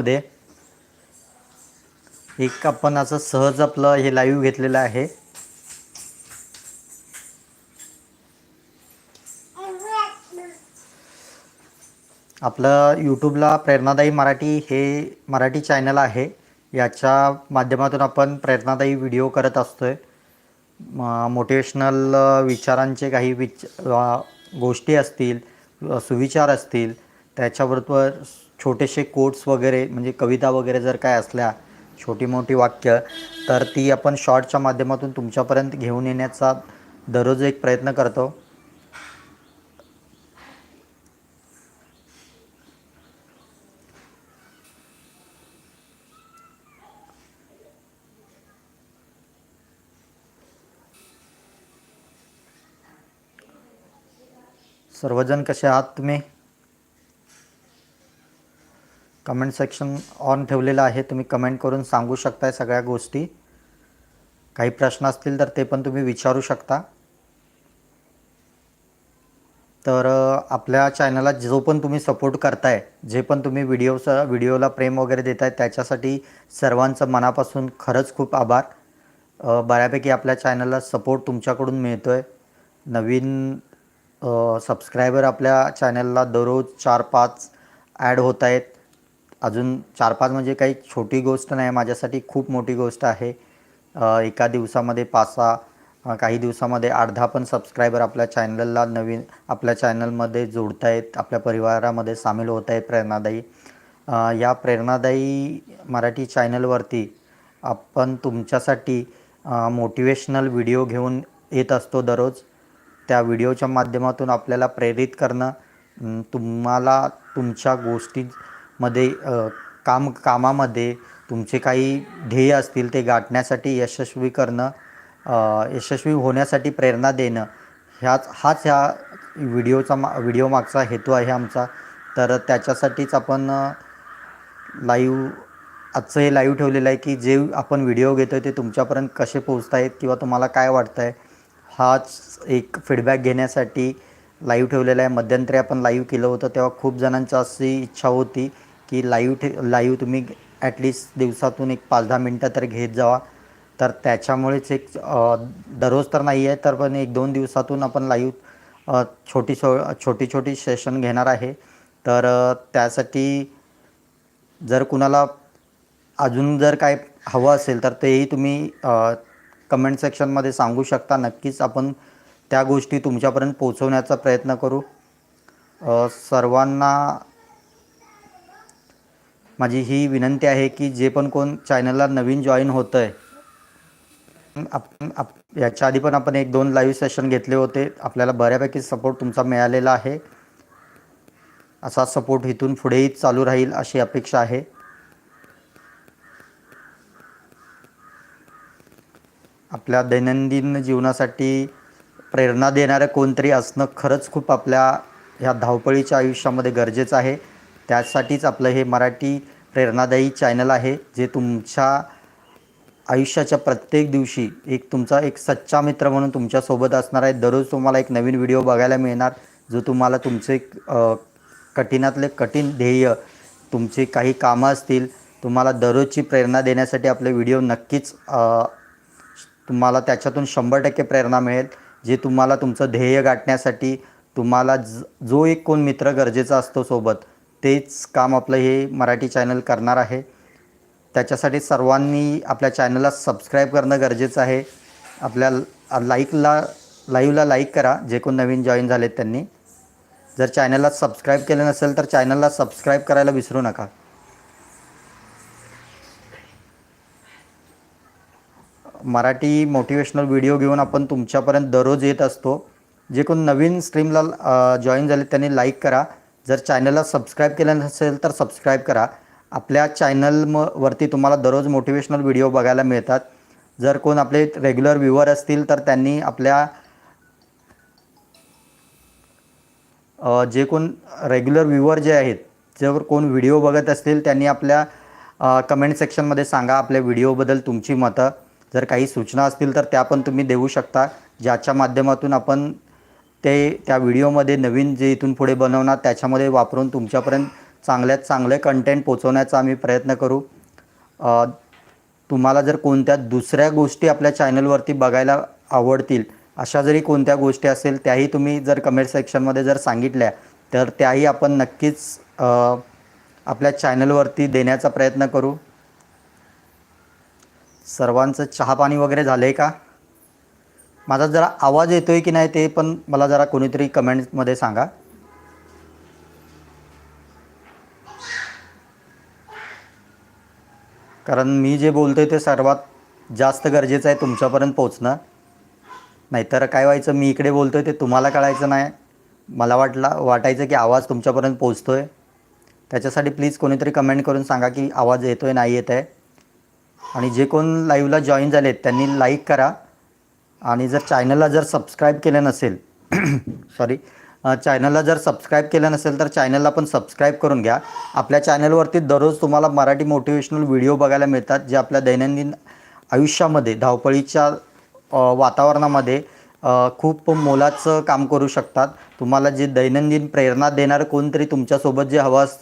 मध्ये एक आपण असं सहज आपलं हे लाईव्ह घेतलेलं आहे. आपलं यूट्यूबला प्रेरणादायी मराठी हे मराठी चॅनल आहे. याच्या माध्यमातून आपण प्रेरणादायी व्हिडिओ करत असतोय. मोटिवेशनल विचारांचे काही विच गोष्टी असतील सुविचार असतील त्याच्याबरोबर छोटेसे कोट्स वगैरे म्हणजे कविता वगैरे जर काय असल्या छोटी मोठी वाक्य तर ती आपण शॉर्टच्या माध्यमातून तुमच्यापर्यंत घेऊन येण्याचा दररोज एक प्रयत्न करतो. सर्वजण कसे आहात तुम्ही? कमेंट सेक्शन ऑन ठेवलेलं आहे. तुम्ही कमेंट करून सांगू शकताय सगळ्या गोष्टी. काही प्रश्न असतील तर ते पण तुम्ही विचारू शकता. तर आपल्या चॅनलला जो पण तुम्ही सपोर्ट करताय जे पण तुम्ही व्हिडिओचं व्हिडिओला प्रेम वगैरे देत आहे त्याच्यासाठी सर्वांचं मनापासून खरंच खूप आभार. बऱ्यापैकी आपल्या चॅनलला सपोर्ट तुमच्याकडून मिळतो आहे नवीन सबस्क्रायबर आपल्या चॅनलला दररोज चार पाच ॲड होत आहेत. अजून चार पाच म्हणजे काही छोटी गोष्ट नाही माझ्यासाठी खूप मोठी गोष्ट आहे. एका दिवसामध्ये पाच सहा काही दिवसामध्ये अर्धा पण सबस्क्रायबर आपल्या चॅनलला नवीन आपल्या चॅनलमध्ये जोडत आहेत आपल्या परिवारामध्ये सामील होत आहेत प्रेरणादायी या प्रेरणादायी मराठी चॅनलवरती आपण तुमच्यासाठी मोटिवेशनल व्हिडिओ घेऊन येत असतो दररोज. त्या व्हिडिओच्या माध्यमातून आपल्याला प्रेरित करणं तुम्हाला तुमच्या गोष्टी मध्ये काम कामामध्ये तुमचे काही ध्येय असतील ते गाठण्यासाठी यशस्वी करणं यशस्वी होण्यासाठी प्रेरणा देणं ह्याच हाच ह्या व्हिडिओचा मा व्हिडिओ मागचा हेतू आहे आमचा. तर त्याच्यासाठीच आपण लाईव्ह आजचं हे लाईव्ह ठेवलेलं आहे की जे आपण व्हिडिओ घेतो आहे ते तुमच्यापर्यंत कसे पोचत आहेत किंवा तुम्हाला काय वाटतं आहे हाच एक फीडबॅक घेण्यासाठी लाईव्ह ठेवलेला आहे. मध्यंतरी आपण लाईव्ह केलं होतं तेव्हा खूप जणांची अशी इच्छा होती की लाईव्ह ठे लाईव्ह तुम्ही ॲटलिस्ट दिवसातून एक पाच दहा मिनटं तर घेत जावा. तर त्याच्यामुळेच एक दररोज तर नाही आहे तर पण एक दोन दिवसातून आपण लाईव्ह छोटी सो छोटी छोटी सेशन घेणार आहे. तर त्यासाठी जर कुणाला अजून जर काय हवं असेल तर तेही तुम्ही कमेंट सेक्शनमध्ये सांगू शकता. नक्कीच आपण त्या गोष्टी तुमच्यापर्यंत पोहोचवण्याचा प्रयत्न करू. सर्वांना माझी ही विनंती आहे की जे पण कोण चॅनलला नवीन जॉईन होतं आहे आप आप याच्या आधी पण आपण एक दोन लाईव्ह सेशन घेतले होते. आपल्याला बऱ्यापैकी सपोर्ट तुमचा मिळालेला आहे. असा सपोर्ट इथून पुढेही चालू राहील अशी अपेक्षा आहे. आपल्या दैनंदिन जीवनासाठी प्रेरणा देणारं कोणतरी असणं खरंच खूप आपल्या ह्या धावपळीच्या आयुष्यामध्ये गरजेचं आहे. त्यासाठीच आपलं हे मराठी प्रेरणादायी चॅनल आहे जे तुमच्या आयुष्याच्या प्रत्येक दिवशी एक तुमचा एक सच्चा मित्र म्हणून तुमच्यासोबत असणार आहे. दररोज तुम्हाला एक नवीन व्हिडिओ बघायला मिळणार जो तुम्हाला तुमचे कठीणातले कठीण ध्येय तुमचे काही कामं असतील तुम्हाला दररोजची प्रेरणा देण्यासाठी आपले व्हिडिओ नक्कीच तुम्हाला त्याच्यातून शंभर टक्के प्रेरणा मिळेल जे तुम्हाला तुमचं ध्येय गाठण्यासाठी तुम्हाला ज जो एक कोण मित्र गरजेचा असतो सोबत तेच काम आपलं हे मराठी चॅनल करणार आहे. त्याच्यासाठी सर्वांनी आपल्या चॅनलला सबस्क्राईब करणं गरजेचं आहे. आपल्या लाईकला लाईव्हला लाईक करा जे कोण नवीन जॉईन झालेत त्यांनी. जर चॅनलला सबस्क्राईब केलं नसेल तर चॅनलला सबस्क्राईब करायला विसरू नका. मराठी मोटिवेशनल व्हिडिओ घेऊन आपण तुमच्यापर्यंत दररोज येत असतो. जे कोण नवीन स्ट्रीमला जॉईन झाले त्यांनी लाईक करा. जर चॅनलला सबस्क्राईब केलं नसेल तर सबस्क्राईब करा. आपल्या चॅनल म वरती तुम्हाला दररोज मोटिवेशनल व्हिडिओ बघायला मिळतात. जर कोण आपले रेग्युलर व्ह्युअर असतील तर त्यांनी आपल्या जे कोण रेग्युलर व्ह्युअर जे आहेत जर कोण व्हिडिओ बघत असतील त्यांनी आपल्या कमेंट सेक्शनमध्ये सांगा आपल्या व्हिडिओबद्दल तुमची मतं. जर काही सूचना असतील तर त्या पण तुम्ही देऊ शकता. ज्याच्या माध्यमातून आपण ते त्या व्हिडिओमध्ये नवीन जे इथून पुढे बनवणार त्याच्यामध्ये वापरून तुमच्यापर्यंत चांगल्यात चांगले कंटेंट पोचवण्याचा आम्ही प्रयत्न करू. तुम्हाला जर कोणत्या दुसऱ्या गोष्टी आपल्या चॅनलवरती बघायला आवडतील अशा जरी कोणत्या गोष्टी असेल त्याही तुम्ही जर कमेंट सेक्शनमध्ये जर सांगितल्या तर त्याही आपण नक्कीच आपल्या चॅनलवरती देण्याचा प्रयत्न करू. सर्वांचं चहापाणी वगैरे झालं आहे का? माझा जरा आवाज येतो आहे की नाही ते पण मला जरा कोणीतरी कमेंटमध्ये सांगा. कारण मी जे बोलतोय ते सर्वात जास्त गरजेचं आहे तुमच्यापर्यंत पोचणं नाहीतर काय व्हायचं? मी इकडे बोलतोय ते तुम्हाला कळायचं नाही. मला वाटला वाटायचं की आवाज तुमच्यापर्यंत पोचतो आहे त्याच्यासाठी प्लीज कोणीतरी कमेंट करून सांगा की आवाज येतो आहे नाही येत आहे आणि जे कोण लाईव्हला जॉईन झालेत त्यांनी लाईक करा. आणि जर चॅनलला जर सबस्क्राईब केलं नसेल सॉरी चॅनलला जर सबस्क्राईब केलं नसेल तर चॅनलला पण सबस्क्राईब करून घ्या. आपल्या चॅनलवरती दररोज तुम्हाला मराठी मोटिवेशनल व्हिडिओ बघायला मिळतात जे आपल्या दैनंदिन आयुष्यामध्ये धावपळीच्या वातावरणामध्ये खूप मोलाचं काम करू शकतात. तुम्हाला जे दैनंदिन प्रेरणा देणारं कोणतरी तुमच्यासोबत जे हवं अस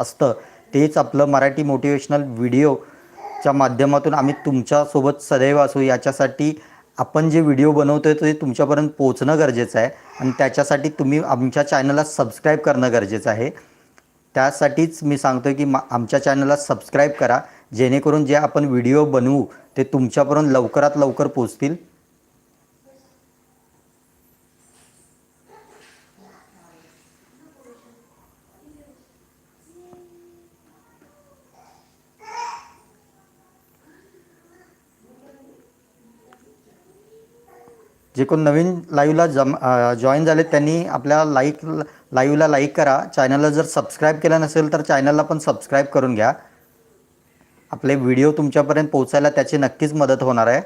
असतं तेच आपलं मराठी मोटिवेशनल व्हिडिओच्या माध्यमातून आम्ही तुमच्यासोबत सदैव असू. याच्यासाठी आपण जे व्हिडिओ बनवतो आहे ते तुमच्यापर्यंत पोहोचणं गरजेचं आहे आणि त्याच्यासाठी तुम्ही आमच्या चॅनलला सबस्क्राईब करणं गरजेचं आहे. त्यासाठीच मी सांगतो आहे की मा आमच्या चॅनलला सबस्क्राईब करा जेणेकरून जे आपण व्हिडिओ बनवू ते तुमच्यापर्यंत लवकरात लवकर पोचतील जे कोण नवीन लाईव्हला जम जॉईन झाले त्यांनी आपल्या लाईक लाईव्हला लाईक करा. चॅनलला जर सबस्क्राईब केलं नसेल तर चॅनलला पण सबस्क्राईब करून घ्या. आपले व्हिडिओ तुमच्यापर्यंत पोहोचायला त्याची नक्कीच मदत होणार आहे.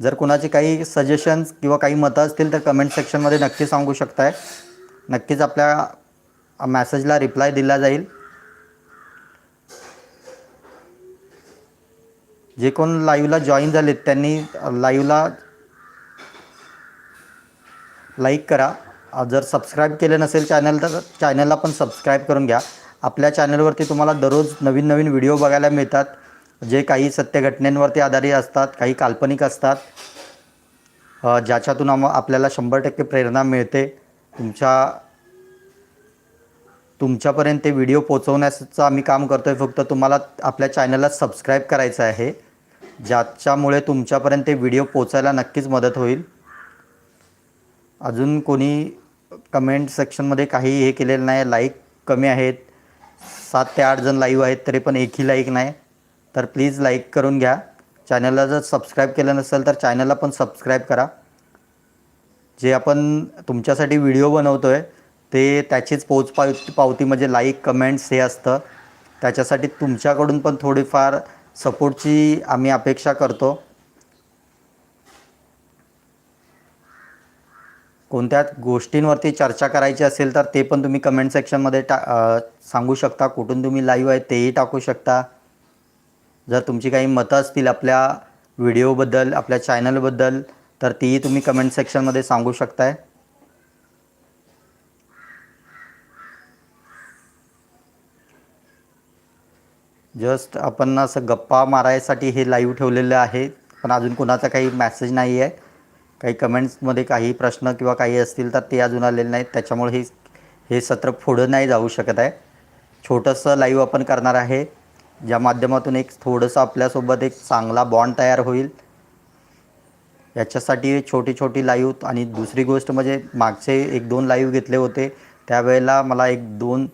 जर कोणाचे काही सजेशन्स किंवा काही मतं असतील तर कमेंट सेक्शनमध्ये नक्की सांगू शकताय. नक्कीच आपल्या मॅसेजला रिप्लाय दिला जाईल. जे कोण लाईव्हला जॉईन झालेत त्यांनी लाईव्हला लाईक करा. जर सबस्क्राईब केले नसेल चॅनल तर चॅनलला पण सबस्क्राईब करून घ्या. आपल्या चॅनलवरती तुम्हाला दररोज नवीन नवीन व्हिडिओ बघायला मिळतात. जे काही सत्यघटनेंवरती आधारित असतात काही काल्पनिक असतात ज्याच्यातून आम आपल्याला शंभर टक्के प्रेरणा मिळते. तुमच्या तुमच्यापर्यंत ते व्हिडिओ पोचवण्याचं आम्ही काम करतो आहे फक्त तुम्हाला आपल्या चॅनलला सबस्क्राईब करायचं आहे. ज्याच्यामुळे तुमच्यापर्यंत ते व्हिडिओ पोचायला नक्कीच मदत होईल. अजून कोणी कमेंट सेक्शनमध्ये काही हे केलेलं नाही. लाईक कमी आहेत. सात ते आठ जण लाईव्ह आहेत तरी पण एकही लाईक नाही. तर प्लीज लाईक करून घ्या. चॅनलला जर सबस्क्राईब केलं नसेल तर चॅनलला पण सबस्क्राईब करा. जे आपण तुमच्यासाठी व्हिडिओ बनवतो आहे ते त्याचीच पोच पाव पावती म्हणजे लाईक कमेंट्स हे असतं. त्याच्यासाठी तुमच्याकडून पण थोडीफार सपोर्टची आम्ही अपेक्षा करतो. कोणत्या गोष्टींवरती चर्चा करायची असेल तर ते पण तुम्ही कमेंट सेक्शनमध्ये टा सांगू शकता. कुठून तुम्ही लाईव्ह आहे तेही टाकू शकता. जर तुमची काही मतं असतील आपल्या व्हिडिओबद्दल आपल्या चॅनलबद्दल तर तीही तुम्ही कमेंट सेक्शनमध्ये सांगू शकताय. जस्ट आपण असं गप्पा मारायसाठी हे लाईव्ह ठेवलेलं आहे. पण अजून कोणाचा काही मॅसेज नाही आहे काही कमेंट्समध्ये काही प्रश्न किंवा काही असतील तर ते अजून आलेले नाहीत. त्याच्यामुळे हे हे सत्र पुढं नाही जाऊ शकत आहे. छोटंसं लाईव्ह आपण करणार आहे. ज्या माध्यमातून एक थोडंसं आपल्यासोबत एक चांगला बॉन्ड तयार होईल. याच्यासाठी छोटी छोटी लाईव्ह आणि दुसरी गोष्ट म्हणजे मागचे एक दोन लाईव्ह घेतले होते. त्यावेळेला मला एक दोन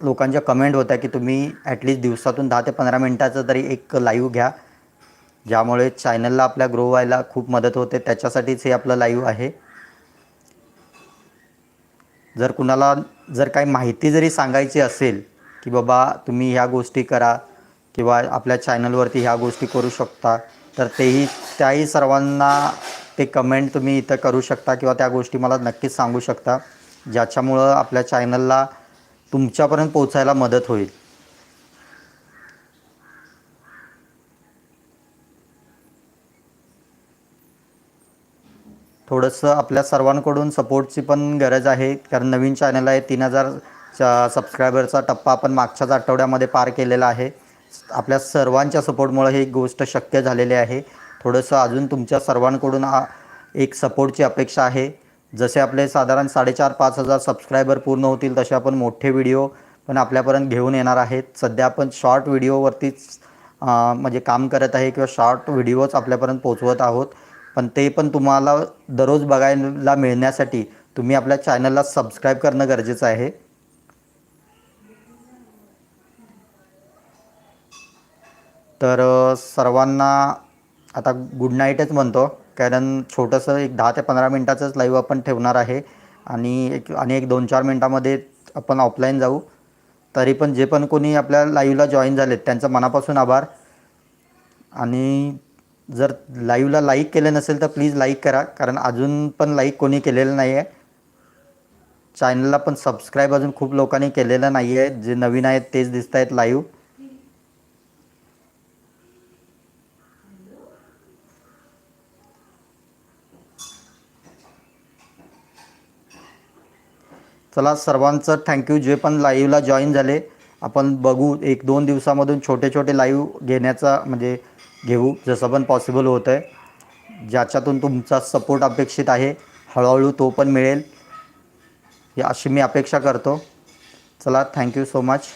लोकांच्या कमेंट होत्या की तुम्ही ॲटलिस्ट दिवसातून दहा ते पंधरा मिनटाचं तरी एक लाईव्ह घ्या. ज्यामुळे चॅनलला आपल्या ग्रो व्हायला खूप मदत होते. त्याच्यासाठीच हे आपलं लाईव्ह आहे. जर कुणाला जर काही माहिती जरी सांगायची असेल की बाबा तुम्ही ह्या गोष्टी करा किंवा आपल्या चॅनलवरती ह्या गोष्टी करू शकता तर तेही त्याही सर्वांना ते कमेंट तुम्ही इथं करू शकता किंवा त्या गोष्टी मला नक्कीच सांगू शकता ज्याच्यामुळं आपल्या चॅनलला तुमच्यापर्यंत पोचायला मदत होईल. थोडंसं आपल्या सर्वांकडून सपोर्टची पण गरज आहे कारण नवीन चॅनल आहे. तीन हजार सबस्क्रायबरचा टप्पा आपण मागच्याच आठवड्यामध्ये पार केलेला आहे. आपल्या सर्वांच्या सपोर्टमुळे ही गोष्ट शक्य झालेली आहे. थोडंसं अजून तुमच्या सर्वांकडून एक सपोर्टची अपेक्षा आहे. जसे आपले साधारण साडेचार पाच हजार सबस्क्रायबर पूर्ण होतील तसे आपण मोठे व्हिडिओ पण आपल्यापर्यंत घेऊन येणार आहेत. सध्या आपण शॉर्ट व्हिडिओवरतीच म्हणजे काम करत आहे किंवा शॉर्ट व्हिडिओच आपल्यापर्यंत पोचवत आहोत. पण ते पण तुम्हाला दररोज बघायला मिळण्यासाठी तुम्ही आपल्या चॅनलला सबस्क्राईब करणं गरजेचं आहे. तर सर्वांना आता गुड नाईटच म्हणतो कारण छोटंसं एक दहा ते पंधरा मिनटाचंच लाईव्ह आपण ठेवणार आहे. आणि एक आणि एक दोन चार मिनटामध्ये आपण ऑफलाईन जाऊ. तरी पण जे पण कोणी आपल्या लाईव्हला जॉईन झालेत त्यांचं मनापासून आभार. आणि जर लाईव्हला लाईक केलं नसेल तर प्लीज लाईक करा. कारण अजून पण लाईक कोणी केलेलं नाही आहे चॅनलला पण सबस्क्राईब अजून खूप लोकांनी केलेलं नाही आहे जे नवीन आहेत तेच दिसत आहेत लाईव्ह चला सर्वांचं थँक्यू जे पण लाईव्हला जॉईन झाले आपण बघू. एक दोन दिवसामधून छोटे छोटे लाईव्ह घेण्याचा म्हणजे घेऊ जसं पण पॉसिबल होतं आहे ज्याच्यातून तुमचा सपोर्ट अपेक्षित आहे हळूहळू तो पण मिळेल. अशी मी अपेक्षा करतो. चला थँक्यू सो मच